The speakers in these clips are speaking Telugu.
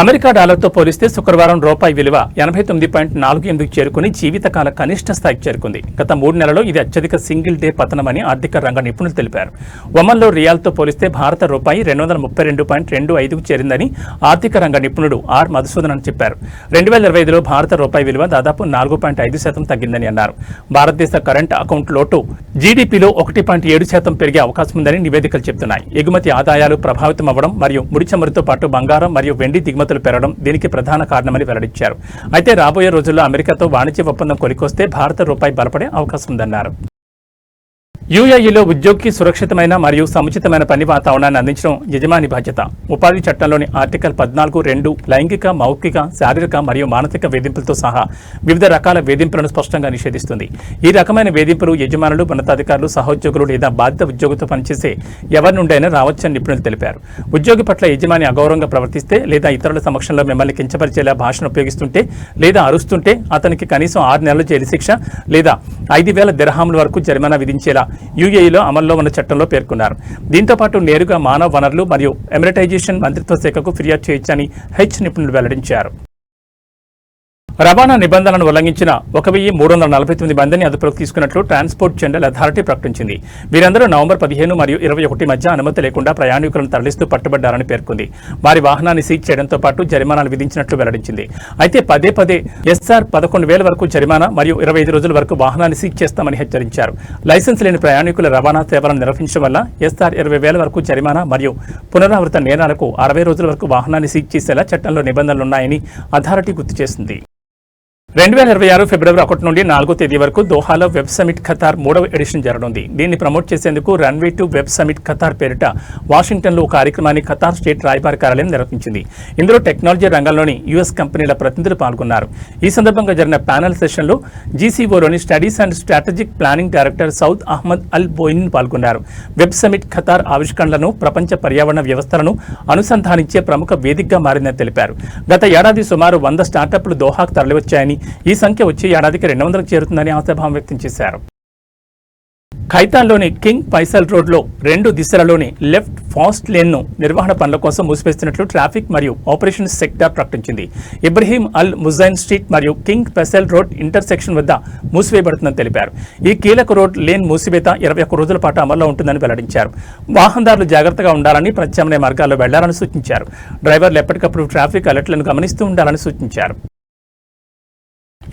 అమెరికా డాలర్తో పోలిస్తే శుక్రవారం రూపాయి విలువ ఎనభై తొమ్మిది పాయింట్ నాలుగు ఎనిమిదికి చేరుకుని జీవితకాల కనిష్ట స్థాయికి చేరుకుంది. గత మూడు నెలల్లో ఇది అత్యధిక సింగిల్ డే పతనమని ఆర్థిక రంగ నిపుణులు తెలిపారు. ఒమన్లో రియాల్తో పోలిస్తే భారత రూపాయి రెండు వందల ముప్పై రెండు పాయింట్ రెండు ఐదుకు చేరిందని ఆర్థిక రంగ నిపుణుడు ఆర్ మధుసూదనన్ చెప్పారు. రెండు వేల ఇరవై ఐదులో భారత రూపాయి విలువ దాదాపు నాలుగు పాయింట్ ఐదు శాతం తగ్గిందని అన్నారు. భారతదేశ కరెంట్ అకౌంట్ లోటు జీడీపీలో ఒకటి పాయింట్ ఏడు శాతం పెరిగే అవకాశం ఉందని నివేదికలు చెబుతున్నాయి ఎగుమతి ఆదాయాలు ప్రభావితం అవ్వడం మరియు ముడిచమురుతో పాటు బంగారం మరియు వెండి దిగుమతి దిగుమతులు పెరగడం దీనికి ప్రధాన కారణమని వెల్లడించారు. అయితే రాబోయే రోజుల్లో అమెరికాతో వాణిజ్య ఒప్పందం కొలికొస్తే భారత రూపాయి బలపడే అవకాశం ఉందన్నారు యూఏఈలో ఉద్యోగికి సురక్షితమైన మరియు సముచితమైన పని వాతావరణాన్ని అందించడం యజమాని బాధ్యత. ఉపాధి చట్టంలోని ఆర్టికల్ పద్నాలుగు రెండు లైంగిక మౌఖిక శారీరక మరియు మానసిక వేధింపులతో సహా వివిధ రకాల వేధింపులను స్పష్టంగా నిషేధిస్తుంది. ఈ రకమైన వేధింపులు యజమానులు ఉన్నతాధికారులు సహోద్యోగులు లేదా బాధిత ఉద్యోగితో పనిచేసే ఎవరి నుండైనా రావచ్చని నిపుణులు తెలిపారు. ఉద్యోగి పట్ల యజమాని అగౌరవంగా ప్రవర్తిస్తే లేదా ఇతరుల సమక్షంలో మిమ్మల్ని కించపరిచేలా భాషను ఉపయోగిస్తుంటే లేదా అరుస్తుంటే అతనికి కనీసం ఆరు నెలల జైలు శిక్ష లేదా ఐదు వేల దిరహాముల వరకు జరిమానా విధించేలా యూఏఈలో అమల్లో ఉన్న చట్టంలో పేర్కొన్నారు. దీంతో పాటు నేరుగా మానవ వనరులు మరియు ఎమరిటైజేషన్ మంత్రిత్వ శాఖకు ఫిర్యాదు చేయొచ్చని హెచ్ నిపుణులు వెల్లడించారు. రవాణా నిబంధనలను ఉల్లంఘించిన ఒక వెయ్యి మూడు వందల నలభై తొమ్మిది మందిని అదుపులోకి తీసుకున్నట్లు ట్రాన్స్పోర్ట్ జనరల్ అథారిటీ ప్రకటించింది. వీరందరూ నవంబర్ పదిహేను మరియు ఇరవై ఒకటి మధ్య అనుమతి లేకుండా ప్రయాణికులను తరలిస్తూ పట్టుబడ్డారని పేర్కొంది. వారి వాహనాన్ని సీజ్ చేయడంతో పాటు జరిమానాలు విధించినట్లు వెల్లడించింది. అయితే పదే పదే ఎస్ఆర్ పదకొండు వేల వరకు జరిమానా మరియు ఇరవై ఐదు రోజుల వరకు వాహనాన్ని సీజ్ చేస్తామని హెచ్చరించారు. లైసెన్స్ లేని ప్రయాణికుల రవాణా సేవలను నిర్వహించడం వల్ల ఎస్ఆర్ ఇరవై వేల వరకు జరిమానా మరియు పునరావృత నేరాలకు అరవై రోజుల వరకు వాహనాన్ని సీజ్ చేసేలా చట్టంలో నిబంధనలున్నాయని అథారిటీ గుర్తు చేసింది. రెండు వేల ఇరవై ఆరు ఫిబ్రవరి ఒకటి నుండి నాలుగో తేదీ వరకు దోహాలో వెబ్ సమిట్ ఖతార్ మూడవ ఎడిషన్ జరగనుంది. దీన్ని ప్రమోట్ చేసేందుకు runway to web summit Qatar పేరిట వాషింగ్టన్లో ఒక కార్యక్రమాన్ని ఖతార్ స్టేట్ రాయబార కార్యాలయం నిర్వహించింది. ఇందులో టెక్నాలజీ రంగంలోని యుఎస్ కంపెనీల ప్రతినిధులు పాల్గొన్నారు. ఈ సందర్భంగా జరిగిన ప్యానెల్ సెషన్లో జీసీఓలోని studies and strategic planning director Saud Ahmed Al బోయిన్ పాల్గొన్నారు. వెబ్ సమిట్ ఖతార్ ఆవిష్కరణలను ప్రపంచ పర్యావరణ వ్యవస్థలను అనుసంధానించే ప్రముఖ వేదికగా మారిందని తెలిపారు. గత ఏడాది సుమారు వంద స్టార్టప్లు దోహాకు తరలివచ్చాయని ఈ సంఖ్య వచ్చే ఏడాదికి రెండు వందలకు చేరుతుందని ఆశాభావం వ్యక్తం చేశారు. ఖైతాన్లోని కింగ్ పైసల్ రోడ్లో రెండు దిశలలోని లెఫ్ట్ ఫాస్ట్ లేన్ను నిర్వహణ పనుల కోసం మూసివేస్తున్నట్లు ట్రాఫిక్ మరియు ఆపరేషన్ సెక్టార్ ప్రకటించింది. ఇబ్రహీం అల్ ముజైన్ స్ట్రీట్ మరియు కింగ్ పెసల్ రోడ్ ఇంటర్సెక్షన్ వద్ద మూసివేయబడుతుందని తెలిపారు. ఈ కీలక రోడ్ లేన్ మూసివేత ఇరవై ఒక్క రోజుల పాటు అమల్లో ఉంటుందని వెల్లడించారు. వాహనదారులు జాగ్రత్తగా ఉండాలని ప్రత్యామ్నాయ మార్గాల్లో వెళ్ళాలని సూచించారు. డ్రైవర్లు ఎప్పటికప్పుడు ట్రాఫిక్ అలర్ట్లను గమనిస్తూ ఉండాలని సూచించారు.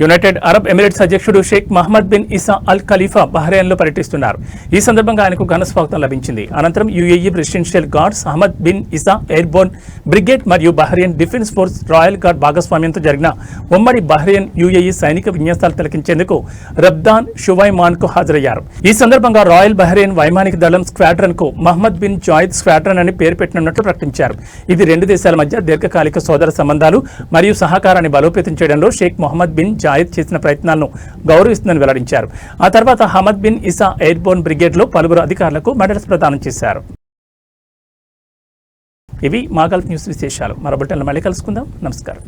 యునైటెడ్ అరబ్ ఎమిరేట్స్ అధ్యక్షుడు Sheikh Mohammed bin Isa Al Khalifa బహ్రెయిన్లో పర్యటిస్తున్నారు. ఈ సందర్భంగా ఆయనకు ఘన స్వాగతం లభించింది. అనంతరం UAE presidential guards Ahmed bin Isa airborne brigade మరియు Bahrain defence force royal guard భాగస్వామ్యంతో జరిగిన ఉమ్మడి బహ్రెయిన్ యుఏఈ సైనిక విన్యాసాలు తిలకించేందుకు రబ్దాన్ షువైమాన్కు హాజరయ్యారు. ఈ సందర్భంగా రాయల్ బహ్రెయిన్ వైమానిక దళం స్క్వాడ్రన్కు మహమ్మద్ బిన్ జాయిద్ స్క్వాడ్రన్ అని పేరు పెట్టనున్నట్లు ప్రకటించారు. ఇది రెండు దేశాల మధ్య దీర్ఘకాలిక సోదర సంబంధాలు మరియు సహకారాన్ని బలోపేతం చేయడంలో షేక్ మొహమ్మద్ బిన్ జాయిద్ చేసిన ప్రయత్నాలను గౌరవిస్తుందని వెల్లడించారు. ఆ తర్వాత హమద్ బిన్ ఇసా ఎయిర్బోర్న్ బ్రిగేడ్లో పలువురు అధికారులకు మెడల్స్ ప్రదానం చేశారు. ఇవి మాగల్ న్యూస్ విశేషాలు. మరో బుట్టెలు మళ్ళీ కలుసుకుందాం. నమస్కారం.